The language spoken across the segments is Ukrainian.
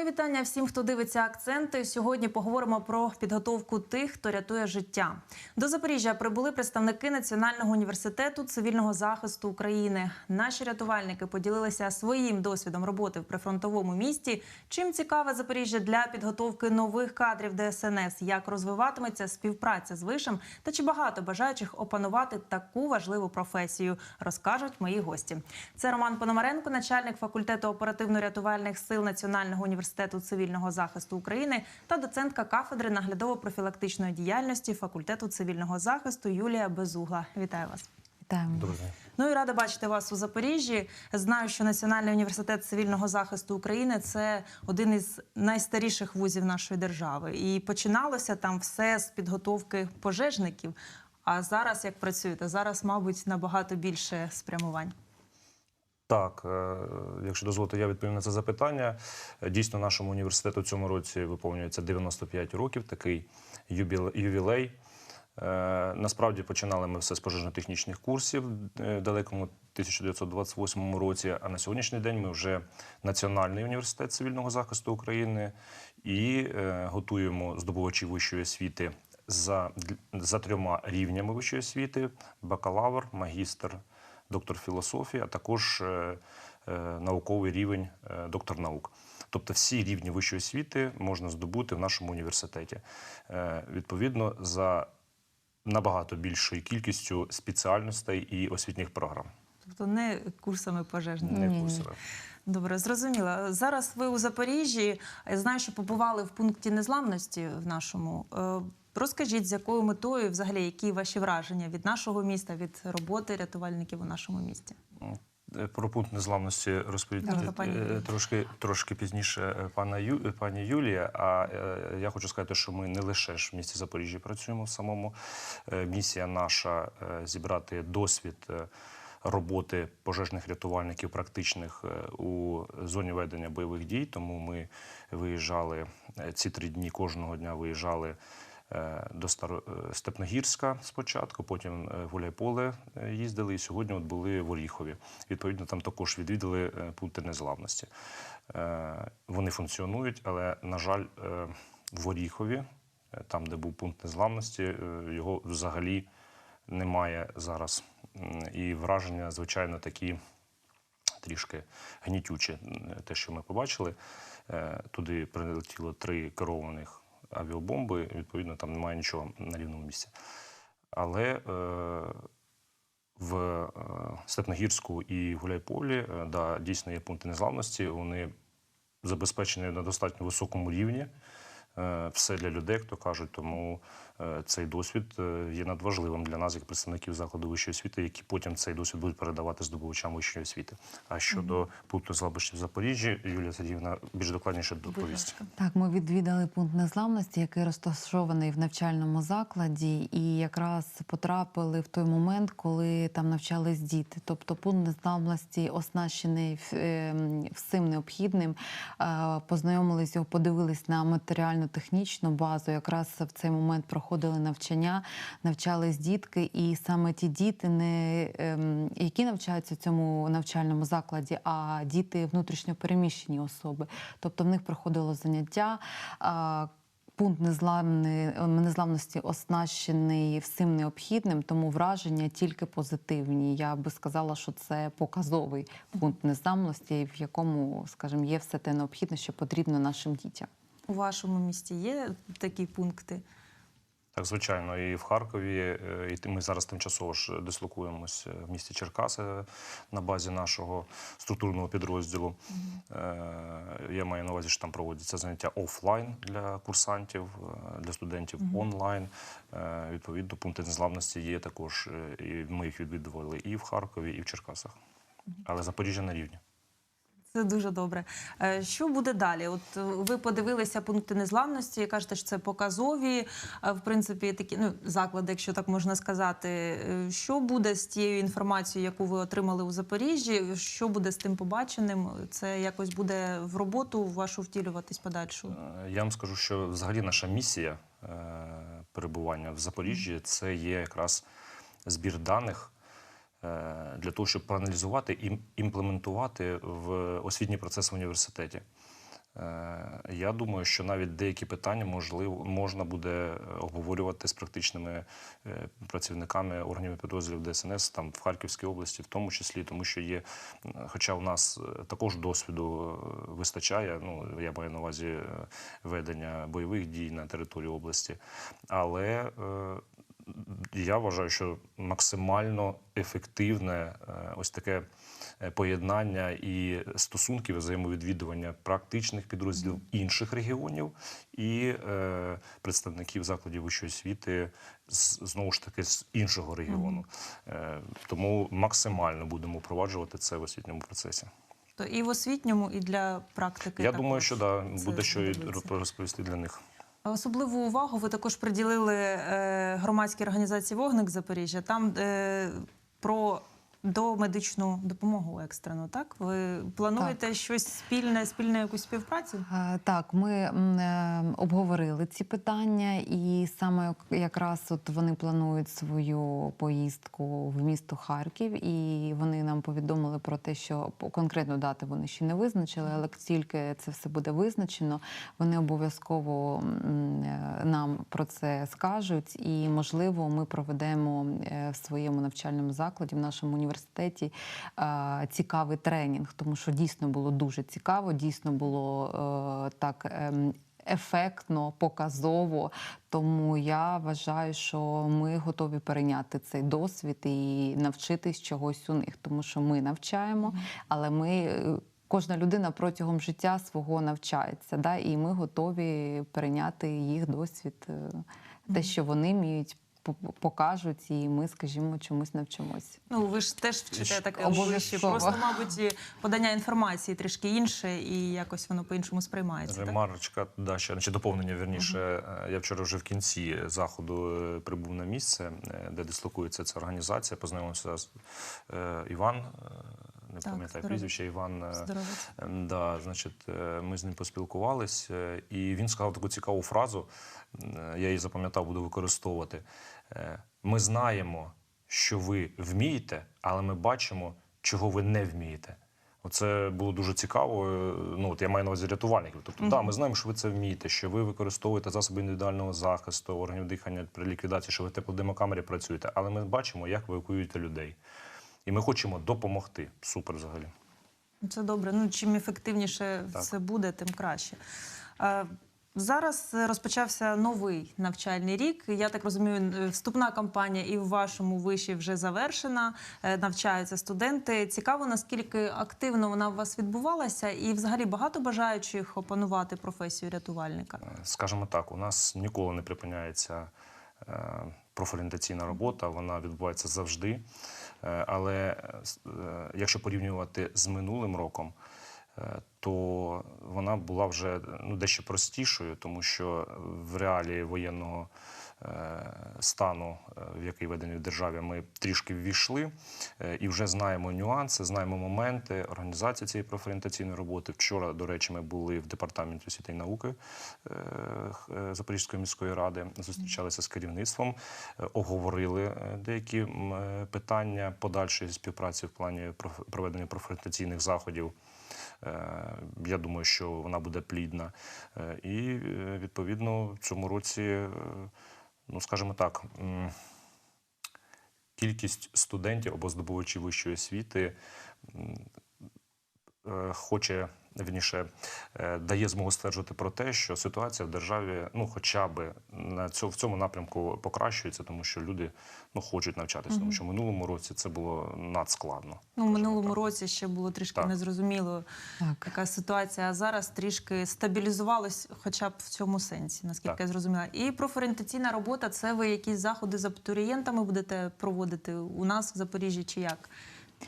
Мої вітання всім, хто дивиться акценти. Сьогодні поговоримо про підготовку тих, хто рятує життя. До Запоріжжя прибули представники Національного університету цивільного захисту України. Наші рятувальники поділилися своїм досвідом роботи в прифронтовому місті. Чим цікаве Запоріжжя для підготовки нових кадрів ДСНС, як розвиватиметься співпраця з вишем та чи багато бажаючих опанувати таку важливу професію, розкажуть мої гості. Це Роман Пономаренко, начальник факультету оперативно-рятувальних сил Національного університету цивільного захисту України та доцентка кафедри наглядово-профілактичної діяльності факультету цивільного захисту Юлія Безугла. Вітаю вас. Вітаємо. Друзі, Ну і рада бачити вас у Запоріжжі. Знаю, що Національний університет цивільного захисту України це один із найстаріших вузів нашої держави. І починалося там все з підготовки пожежників. А зараз як працюєте? Зараз, мабуть, набагато більше спрямувань. Так, е, якщо дозволите, я відповім на це запитання. Е, Дійсно, нашому університету цьому році виповнюється 95 років, такий ювілей. Е, Насправді починали ми все з пожежно-технічних курсів в далекому 1928 році. А на сьогоднішній день ми вже Національний університет цивільного захисту України і готуємо здобувачів вищої освіти за, за трьома рівнями вищої освіти: бакалавр, магістр, доктор філософії, а також е, е, науковий рівень е, доктор наук. Тобто всі рівні вищої освіти можна здобути в нашому університеті. Відповідно, за набагато більшою кількістю спеціальностей і освітніх програм. Тобто не курсами пожежників. Не Ні-ні. Добре, зрозуміло. Зараз ви у Запоріжжі. Я знаю, що побували в пункті незламності в нашому. Розкажіть, з якою метою, і взагалі, які ваші враження від нашого міста, від роботи рятувальників у нашому місті? Е, Про пункт незламності розповідь Давайте, е, трошки, трошки пізніше е, пана Ю, пані Юлія. А я хочу сказати, що ми не лише ж в місті Запоріжжя працюємо в самому. Місія наша зібрати досвід. Роботи пожежних рятувальників практичних у зоні ведення бойових дій. Тому ми виїжджали ці три дні кожного дня виїжджали до Старо... е, Степногірська спочатку, потім е, в Гуляйполе е, їздили, і сьогодні от були в Оріхові. Відповідно, там також відвідали е, пункти незламності. Е, Вони функціонують, але, на жаль, е, в Оріхові, е, там, де був пункт незламності, е, його взагалі немає зараз. І враження, звичайно, такі трішки гнітючі. Те, що ми побачили, Е, туди прилетіло три керованих авіабомби. Відповідно, там немає нічого на рівному місці. Але е, в е, Степногірську і Гуляйполі е, да, дійсно є пункти незламності. Вони забезпечені на достатньо високому рівні. Е, Все для людей, хто кажуть, тому цей досвід е, є надважливим для нас, як представників закладу вищої освіти, які потім цей досвід будуть передавати здобувачам вищої освіти. А щодо пункту незламності в Запоріжжі, Юлія Сергіївна більш докладніше доповість. Так, ми відвідали пункт незламності, який розташований в навчальному закладі, і якраз потрапили в той момент, коли там навчались діти. Тобто пункт незламності оснащений ем, всім необхідним. Е, Познайомились його, подивились на матеріально-технічну базу. Якраз в цей момент проходили навчання, навчались дітки, і саме ті діти, не ем, які навчаються в цьому навчальному закладі, а діти внутрішньопереміщені особи. Тобто в них проходило заняття. Пункт незламни- незламності оснащений всім необхідним, тому враження тільки позитивні. Я би сказала, що це показовий пункт незламності, в якому, скажімо, є все те необхідне, що потрібно нашим дітям. У вашому місті є такі пункти? Так, звичайно, і в Харкові, е, і ми зараз тимчасово ж дислокуємось е, в місті Черкаси на базі нашого структурного підрозділу. Е, Я маю на увазі, що там проводяться заняття офлайн для курсантів, для студентів онлайн. Е, Відповідно, пункти незламності є також. І ми їх відвідували і в Харкові, і в Черкасах. Але Запоріжжя на рівні. Це дуже добре. Е, Що буде далі? От е, ви подивилися пункти незламності, кажете, що це показові, е, в принципі, такі ну, заклади, якщо так можна сказати. Що буде з тією інформацією, яку ви отримали у Запоріжжі? Що буде з тим побаченим? Це якось буде в роботу вашу втілюватись подальшу? Я вам скажу, що взагалі наша місія перебування в Запоріжжі це є якраз збір даних для того, щоб проаналізувати і імплементувати в освітній процес в університеті. Е, Я думаю, що навіть деякі питання можливо можна буде е, обговорювати з практичними е, працівниками органів підрозділів ДСНС там в Харківській області, в тому числі, тому що є, хоча у нас е, також досвіду е, вистачає. Ну я маю на увазі е, ведення бойових дій на території області, але е, я вважаю, що максимально ефективне е, ось таке е, поєднання і стосунків взаємовідвідування практичних підрозділів інших регіонів і е, представників закладів вищої освіти з, знову ж таки з іншого регіону. Е, тому максимально будемо впроваджувати це в освітньому процесі. То і в освітньому, і для практики. Я також думаю, що да, буде що і розповісти для них. Особливу увагу ви також приділили е, громадській організації Вогник Запоріжжя. Там е, про домедичну допомогу екстрену. Так ви плануєте щось спільне, спільну якусь співпрацю? Так, ми е, обговорили ці питання, і саме якраз от вони планують свою поїздку в місто Харків, і вони нам повідомили про те, що конкретну дати вони ще не визначили, але тільки це все буде визначено, вони обов'язково е, нам про це скажуть, і можливо, ми проведемо е, в своєму навчальному закладі, в нашому університеті е, цікавий тренінг, тому що дійсно було дуже цікаво, дійсно було е, так. ем, Ефектно, показово, тому я вважаю, що ми готові перейняти цей досвід і навчитись чогось у них, тому що ми навчаємо, але ми е, кожна людина протягом життя свого навчається, да, і ми готові перейняти їх досвід, те, що вони вміють, покажуть, і ми, скажімо, чомусь навчимось. Ну ви ж теж вчите таке Обов'язково. вище. Просто, мабуть, подання інформації трішки інше, і якось воно по-іншому сприймається. Так? Ремарочка, да, ще чи доповнення вірніше. Е, Я вчора вже в кінці заходу е, прибув на місце, е, де дислокується ця організація. Познайомився з е, Іван. Не Так, пам'ятаю прізвище Іван. е, Здоровець. Да, значить, е, ми з ним поспілкувались, е, і він сказав таку цікаву фразу. Я її запам'ятав, буду використовувати. Ми знаємо, що ви вмієте, але ми бачимо, чого ви не вмієте. Оце було дуже цікаво. Ну, от я маю на увазі рятувальників. Тобто, да, ми знаємо, що ви це вмієте, що ви використовуєте засоби індивідуального захисту, органів дихання при ліквідації, що ви в теплодимокамері працюєте, але ми бачимо, як ви евакуюєте людей. І ми хочемо допомогти. Супер взагалі. Це добре. Ну чим ефективніше Так. це буде, тим краще. Е, Зараз розпочався новий навчальний рік. Я так розумію, е, вступна кампанія і в вашому виші вже завершена. Е, Навчаються студенти. Цікаво, наскільки активно вона у вас відбувалася, і взагалі багато бажаючих опанувати професію рятувальника. Скажімо так, у нас ніколи не припиняється профорієнтаційна робота, вона відбувається завжди. Е, Але е, якщо порівнювати з минулим роком, е, то вона була вже ну, дещо простішою, тому що в реалії воєнного стану, е, в який введений в державі, ми трішки ввійшли е, і вже знаємо нюанси, знаємо моменти організації цієї профорієнтаційної роботи. Вчора, до речі, ми були в департаменті освіти і науки е, е, Запорізької міської ради, зустрічалися з керівництвом, е, оговорили е, деякі е, питання подальшої співпраці в плані проведення профорієнтаційних заходів. Е, Я думаю, що вона буде плідна. Е, І е, відповідно в цьому році, е, ну скажімо так, кількість студентів або здобувачів вищої освіти хоче. Вірніше е, дає змогу стверджувати про те, що ситуація в державі, ну хоча б на цьому в цьому напрямку покращується, тому що люди ну хочуть навчатися. Тому що в минулому році це було надскладно. Ну, в минулому так. році ще було трішки Так. незрозуміло, Так. яка ситуація. А зараз трішки стабілізувалось, хоча б в цьому сенсі, наскільки Так. я зрозуміла. І профорієнтаційна робота це ви якісь заходи з абітурієнтами будете проводити у нас в Запоріжжі чи як?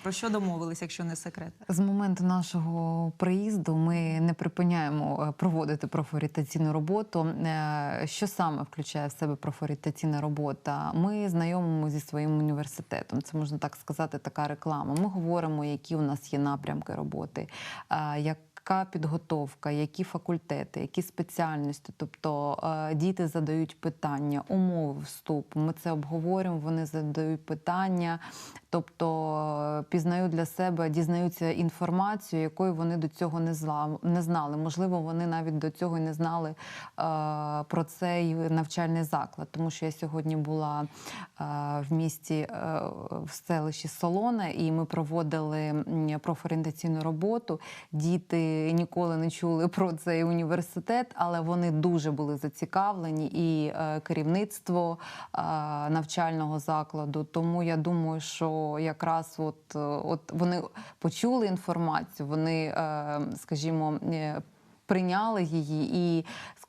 Про що домовились, якщо не секрет? З моменту нашого приїзду ми не припиняємо е, проводити профорієнтаційну роботу. Е, Що саме включає в себе профорієнтаційна робота? Ми знайомимо зі своїм університетом. Це можна так сказати, така реклама. Ми говоримо, які у нас є напрямки роботи, е, яка підготовка, які факультети, які спеціальності. Тобто діти задають питання, умови вступу. Ми це обговорюємо. Вони задають питання. Тобто е, пізнають для себе, дізнаються інформацію, якої вони до цього не не знали. Можливо, вони навіть до цього не знали е, про цей навчальний заклад, тому що я сьогодні була е, в місті в селищі Солоне, і ми проводили профорієнтаційну роботу. Діти ніколи не чули про цей університет, але вони дуже були зацікавлені, і керівництво навчального закладу. Тому я думаю, що якраз от, е, от вони почули інформацію, вони, е, скажімо, е, прийняли її і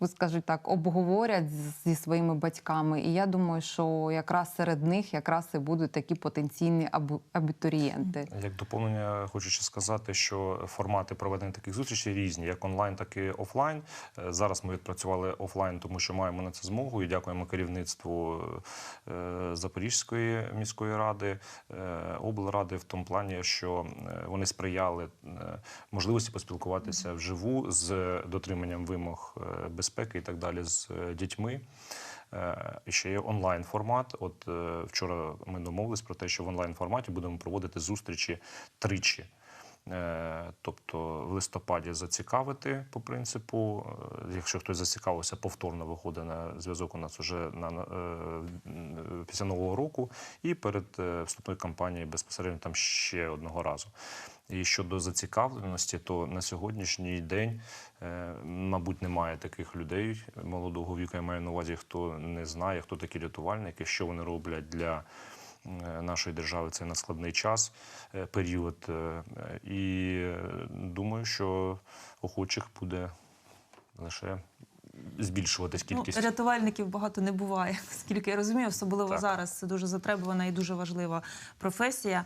скажу так, обговорять зі своїми батьками. І я думаю, що якраз серед них якраз і будуть такі потенційні абітурієнти. Як доповнення, хочу ще сказати, що формати проведення таких зустрічей різні, як онлайн, так і офлайн. Е, Зараз ми відпрацювали офлайн, тому що маємо на це змогу. І дякуємо керівництву е, Запорізької міської ради, е, облради в тому плані, що вони сприяли можливості поспілкуватися вживу з дотриманням вимог е, безпеки і так далі з е, дітьми. Е, ще є онлайн формат. От е, вчора ми домовились про те, що в онлайн форматі будемо проводити зустрічі тричі. Тобто в листопаді зацікавити по принципу. Якщо хтось зацікавився, повторно виходить на зв'язок у нас вже на, після нового року, і перед вступною кампанією безпосередньо там ще одного разу. І щодо зацікавленості, то на сьогоднішній день, е, мабуть, немає таких людей молодого віку. Я маю на увазі, хто не знає, хто такі рятувальники, що вони роблять для е, нашої держави в цей надскладний час, е, період. І думаю, що охочих буде лише збільшуватись кількість. Ну, рятувальників багато не буває, скільки я розумію, особливо Так. зараз це дуже затребувана і дуже важлива професія.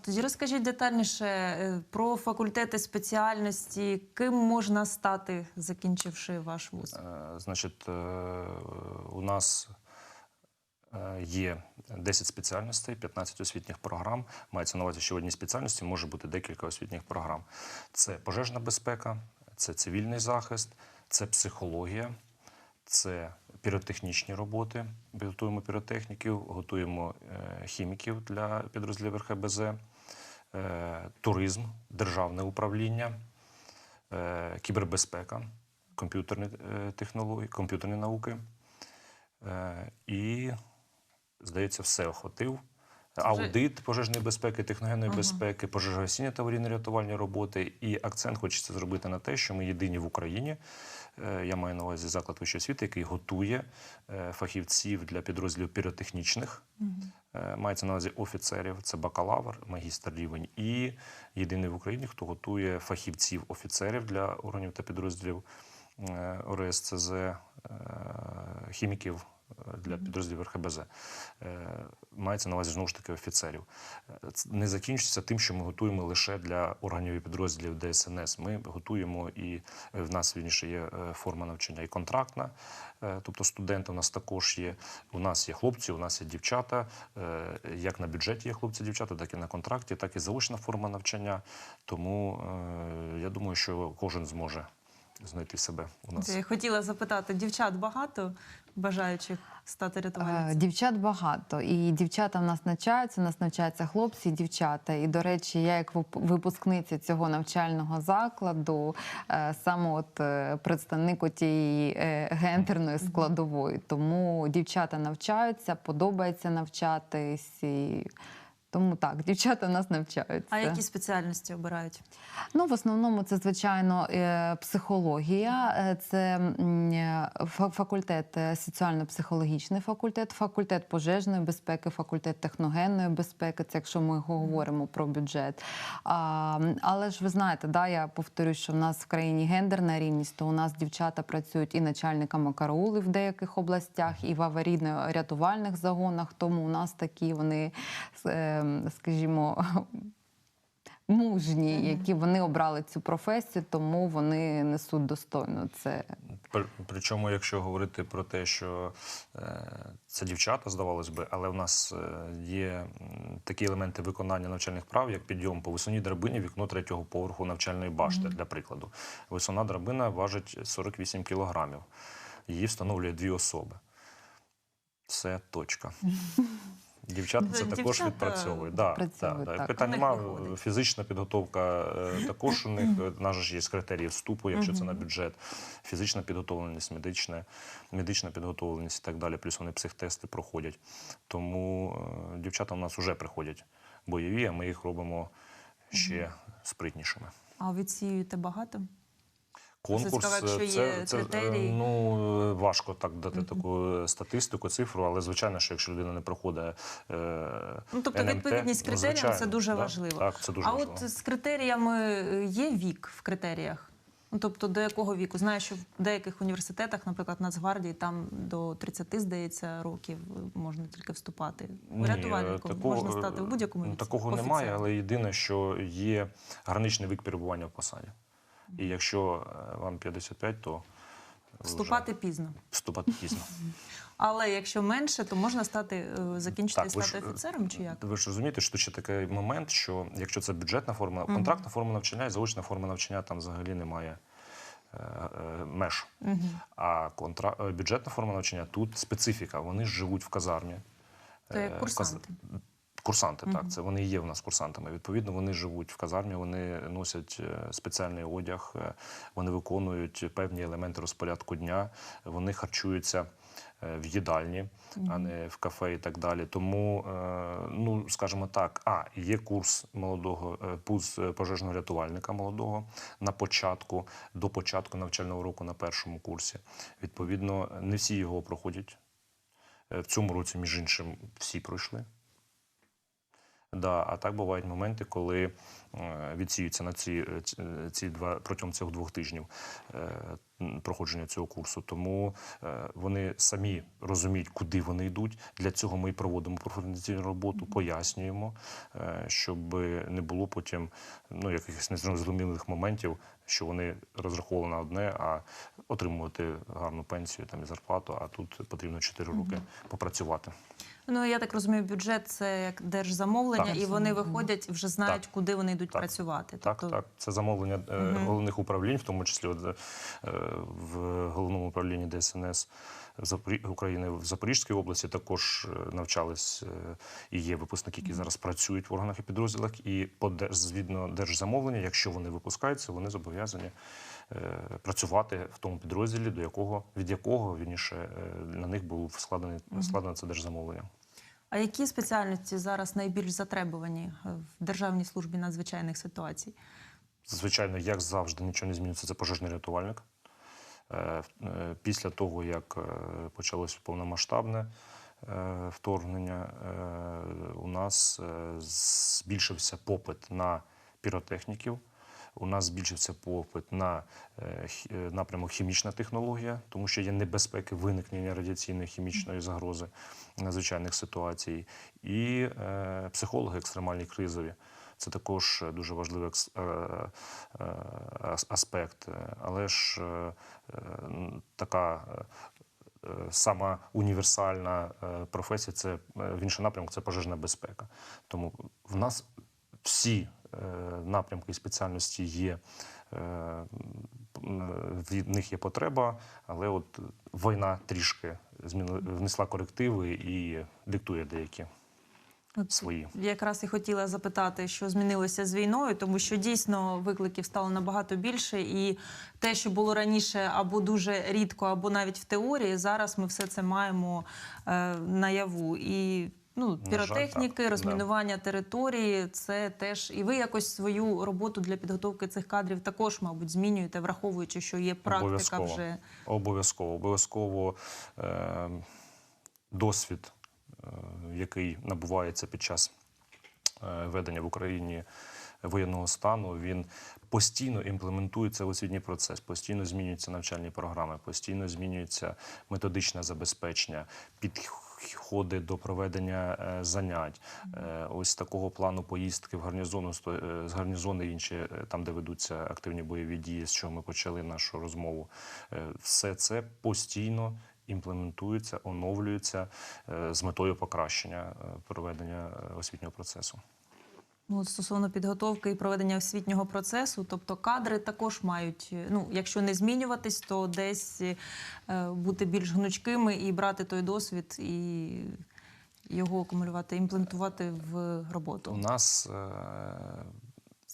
Тоді розкажіть детальніше е, про факультети спеціальності, ким можна стати, закінчивши ваш вуз. Е, Значить, е, у нас є 10 спеціальностей, 15 освітніх програм. Мається на увазі, що в одній спеціальності може бути декілька освітніх програм. Це пожежна безпека, це цивільний захист, це психологія, це піротехнічні роботи. Готуємо піротехніків, готуємо е, хіміків для підрозділів РХБЗ, е, туризм, державне управління, е, кібербезпека, комп'ютерні технології, комп'ютерні науки. І, здається, все охватив. Аудит пожежної безпеки, техногенної безпеки, пожежогасіння та аварійно-рятувальні роботи. І акцент хочеться зробити на те, що ми єдині в Україні. е, Я маю на увазі заклад вищої освіти, який готує е, фахівців для підрозділів піротехнічних. Е, Мається на увазі офіцерів, це бакалавр, магістр рівень, і єдиний в Україні, хто готує фахівців офіцерів для органів та підрозділів ОРСЦЗ, хіміків для підрозділів РХБЗ. Е, Мається на увазі знову ж таки офіцерів. Е, Не закінчиться тим, що ми готуємо лише для органів і підрозділів ДСНС. Ми готуємо і е, в нас вірніше є форма навчання і контрактна, тобто студенти у нас також є. У нас є хлопці, у нас є дівчата. Як на бюджеті є хлопці, дівчата, так і на контракті, так і заочна форма навчання. Тому я думаю, що кожен зможе знайти себе у нас. Я хотіла запитати, дівчат багато бажаючих стати Е, рятувальницями? Дівчат багато, і дівчата в нас навчаються. У нас навчаються хлопці і дівчата. І до речі, я як випускниця цього навчального закладу, е, саме от е, представник тієї гендерної складової. Тому дівчата навчаються, подобається навчатись. І... Тому так, дівчата нас навчаються. А які спеціальності обирають? Ну, в основному це звичайно е, психологія, е, це е, фа- факультет соціально-психологічний факультет, факультет пожежної безпеки, факультет техногенної безпеки. Це якщо ми говоримо про бюджет. А, але ж ви знаєте, да, я повторюю, що в нас в країні гендерна рівність, то у нас дівчата працюють і начальниками караулів в деяких областях, і в аварійно-рятувальних загонах. Тому у нас такі вони, скажімо, мужні, які вони обрали цю професію, тому вони несуть достойно це. Причому, якщо говорити про те, що е, це дівчата, здавалось би, але в нас е, є такі елементи виконання навчальних прав, як підйом по висоні драбині, вікно третього поверху навчальної башти, для прикладу. Висона драбина важить 48 кілограмів. Її встановлює дві особи. Це точка. Дівчата це Дівчата також відпрацьовують. Да, відпрацьовують, да, да. так. Питань. Фізична підготовка е, також у них. Наш ж є критерії вступу, якщо це на бюджет, фізична підготовленість, медична, медична підготовленість і так далі. Плюс вони психтести проходять. Тому е, дівчата у нас вже приходять бойові, а ми їх робимо ще спритнішими. А відсіюєте багато? Конкурс цікаво, якщо е, є це, критерії. е, ну е, важко так дати таку статистику, цифру, але звичайно, що якщо людина не проходить. Е, Ну, тобто НМТ, відповідність ну, критеріям звичайно, це дуже да. важливо. Так, це дуже а важливо. от з критеріями е, є вік в критеріях? Ну, тобто, до якого віку? Знаю, що в деяких університетах, наприклад, Нацгвардії, там до 30, здається, років е, можна тільки вступати. Рятувальником можна стати в будь-якому ну, віці. Такого офіцером. немає, але єдине, що є граничний вік перебування в посаді. І якщо е, вам 55, то Вступати вже пізно. вступати пізно. Але якщо менше, то можна стати е, закінчити і стати ж, е, офіцером чи як? Ви ж розумієте, що тут ще такий момент, що якщо це бюджетна форма, контрактна форма навчання і заочна форма навчання, там взагалі немає е, е, меж. А контра... бюджетна форма навчання тут специфіка. Вони ж живуть в казармі. То як Е, курсанти. Так, це вони є в нас курсантами. Відповідно, вони живуть в казармі, вони носять е, спеціальний одяг, е, вони виконують певні елементи розпорядку дня, вони харчуються е, в їдальні, а не в кафе і так далі. Тому, ну скажімо так, а є курс молодого пуз пожежного рятувальника молодого на початку, до початку навчального року на першому курсі. Відповідно, не всі його проходять. В цьому році, між іншим, всі пройшли. Да, а так бувають моменти, коли е, відсіються на ці, е, ці- е, два протягом цих двох тижнів проходження цього курсу. Тому вони самі розуміють, куди вони йдуть. Для цього ми і проводимо профорієнтаційну роботу, пояснюємо, щоб не було потім ну, якихось незрозумілих моментів, що вони розраховували на одне, а отримувати гарну пенсію там і зарплату. А тут потрібно 4 роки попрацювати. Ну я так розумію, бюджет це як держзамовлення, Так. і вони виходять, вже знають, Так. куди вони йдуть Так. працювати. Так, Тобто, так. Це замовлення е, головних управлінь, в тому числі от, е, в головному управлінні ДСНС України в Запорізькій області також е, навчались і є випускники, які зараз працюють в органах і підрозділах. І по де- згідно держзамовлення, якщо вони випускаються, вони зобов'язані працювати в тому підрозділі, до якого від якого вірніше на них був складений складено це держзамовлення. А які спеціальності зараз найбільш затребувані е, в Державній службі надзвичайних ситуацій? Звичайно, як завжди, нічого не змінюється. Це пожежний рятувальник. Е, е, Після того, як почалось повномасштабне вторгнення, у нас збільшився попит на піротехніків. У нас збільшився попит на е, е, напрямок хімічна технологія, тому що є небезпеки виникнення радіаційної хімічної загрози надзвичайних ситуацій, і е, психологи екстремальні кризові. Це також дуже важливий аспект. Але ж така сама універсальна професія це в інший напрямок це пожежна безпека. Тому в нас всі е, напрямки і спеціальності є. е, В них є потреба, але от війна трішки внесла корективи і диктує деякі От свої. Я якраз і хотіла запитати, що змінилося з війною, тому що дійсно викликів стало набагато більше, і те, що було раніше або дуже рідко, або навіть в теорії, зараз ми все це маємо е, наяву. І ну, жаль, піротехніки, да. розмінування території це теж. І ви якось свою роботу для підготовки цих кадрів також, мабуть, змінюєте, враховуючи, що є практика вже. Обов'язково. Обов'язково е, досвід, е, який набувається під час е, ведення в Україні воєнного стану, він постійно імплементується в освітній процес, постійно змінюються навчальні програми, постійно змінюється методичне забезпечення, підходи до проведення е, занять. Е, ось такого плану поїздки в гарнізону е, з гарнізони інші, там, де ведуться активні бойові дії, з чого ми почали нашу розмову. Все це постійно імплементується, оновлюється з метою покращення проведення освітнього процесу. Ну, стосовно підготовки і проведення освітнього процесу, тобто кадри також мають, е, ну, якщо не змінюватись, то десь е, бути більш гнучкими і брати той досвід і його акумулювати, імплантувати в роботу. У нас е,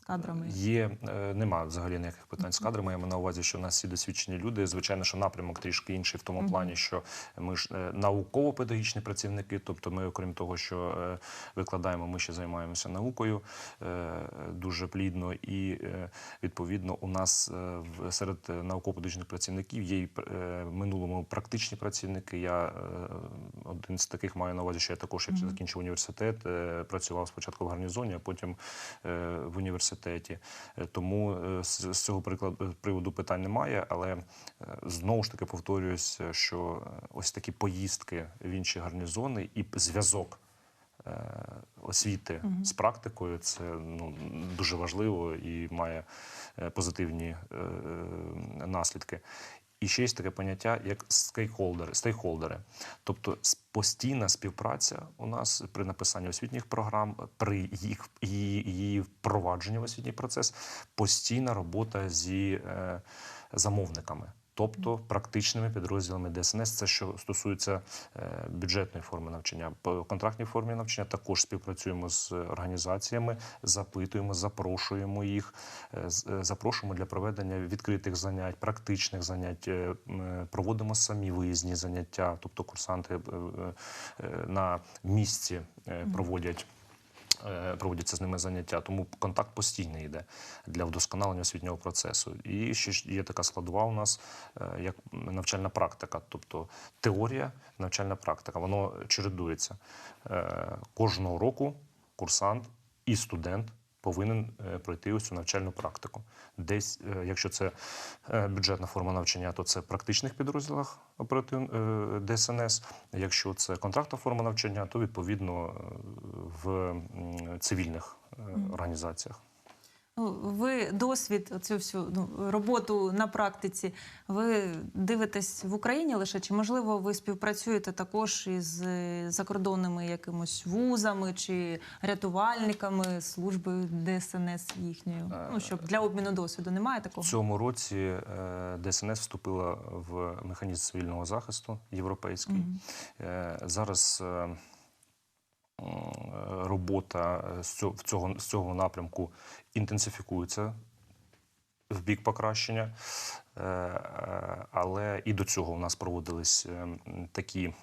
кадрами? Є, е, нема взагалі ніяких питань з кадрами. Я маю на увазі, що в нас всі досвідчені люди. Звичайно, що напрямок трішки інший в тому плані, що ми ж е, науково-педагогічні працівники, тобто ми, окрім того, що е, викладаємо, ми ще займаємося наукою е, дуже плідно. І е, відповідно у нас е, серед е, науково-педагогічних працівників є і е, в минулому практичні працівники. Я е, один з таких маю на увазі, що я також, як закінчив університет, е, працював спочатку в гарнізоні, а потім е, в університеті. Е, Тому е, з цього приклад- е, приводу питань немає. Але знову ж таки повторююсь, що ось такі поїздки в інші гарнізони і зв'язок. Освіти з практикою це ну дуже важливо і має позитивні е, наслідки. І ще є таке поняття як стейкхолдери, стейкхолдери. Тобто постійна співпраця у нас при написанні освітніх програм, при їх її, впровадженні в освітній процес, постійна робота зі е, замовниками. Тобто практичними підрозділами ДСНС, це що стосується е, бюджетної форми навчання. По контрактній формі навчання також співпрацюємо з організаціями, запитуємо, запрошуємо їх, е, е, запрошуємо для проведення відкритих занять, практичних занять, проводимо самі виїзні заняття, тобто курсанти на місці проводять. Е, Проводяться з ними заняття, тому контакт постійний йде для вдосконалення освітнього процесу. І ще є така складова у нас, е, як навчальна практика, тобто теорія, навчальна практика. Воно чередується. Е, Кожного року курсант і студент повинен е, пройти ось цю навчальну практику. Десь, е, якщо це е, бюджетна форма навчання, то це в практичних підрозділах оператив ДСНС. Якщо це контрактна форма навчання, то відповідно в цивільних організаціях. Ну, ви досвід, оцю всю ну, роботу на практиці, ви дивитесь в Україні лише, чи можливо ви співпрацюєте також із е, закордонними якимось вузами чи рятувальниками, службою ДСНС їхньою? Ну, щоб для обміну досвіду немає В такого? цьому році е, ДСНС вступила в механізм цивільного захисту європейський. Е, Зараз е, м, робота з цього, з цього напрямку інтенсифікується в бік покращення. Е, е, Але і до цього у нас проводились е, такі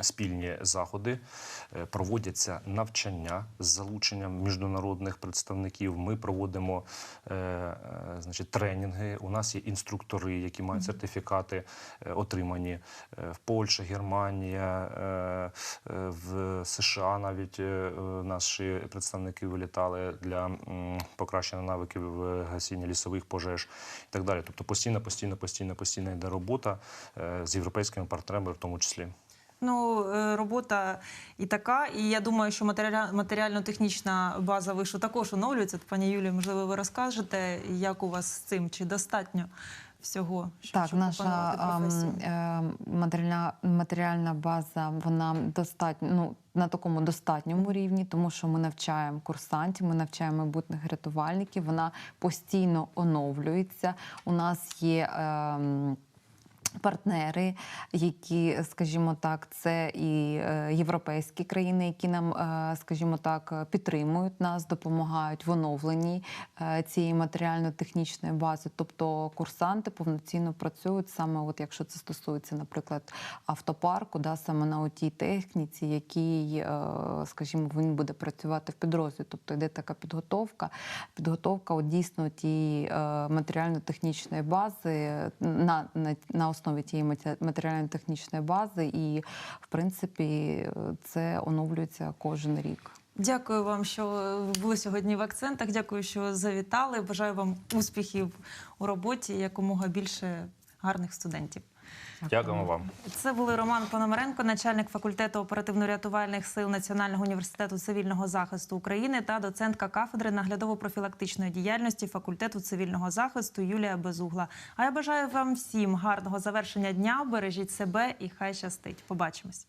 спільні заходи, е, проводяться навчання з залученням міжнародних представників. Ми проводимо е, е, значить, тренінги. У нас є інструктори, які мають сертифікати, отримані в Польщі, Германія, в США навіть наші представники вилітали для покращення навиків в гасінні лісових пожеж і так далі. Тобто постійно, постійно, постійно, постійно йде робота з європейськими партнерами, в тому числі. Ну, е, робота і така, і я думаю, що матеріально-технічна база вишу також оновлюється. Пані Юлію, можливо, ви розкажете, як у вас з цим, чи достатньо всього, щоб, Так, щоб наша опанувати е, матеріальна, матеріальна база вона достатньо ну, на такому достатньому рівні, тому що ми навчаємо курсантів, ми навчаємо майбутніх рятувальників. Вона постійно оновлюється. У нас є. ем, Партнери, які, скажімо так, це і е, європейські країни, які нам, е, скажімо так, підтримують нас, допомагають в оновленні е, цієї матеріально-технічної бази. Тобто курсанти повноцінно працюють саме, от якщо це стосується, наприклад, автопарку, да, саме на тій техніці, який, скажімо, він буде працювати в підрозділі. Тобто йде така підготовка, підготовка от, дійсно тієї матеріально-технічної бази на, на, на основі тієї матеріально-технічної бази, і в принципі це оновлюється кожен рік. Дякую вам, що були сьогодні в акцентах. Дякую, що завітали. Бажаю вам успіхів у роботі, якомога більше гарних студентів. Дякуємо вам. Це були Роман Пономаренко, начальник факультету оперативно-рятувальних сил Національного університету цивільного захисту України та доцентка кафедри наглядово-профілактичної діяльності факультету цивільного захисту Юлія Безугла. А я бажаю вам всім гарного завершення дня. Бережіть себе і хай щастить. Побачимось.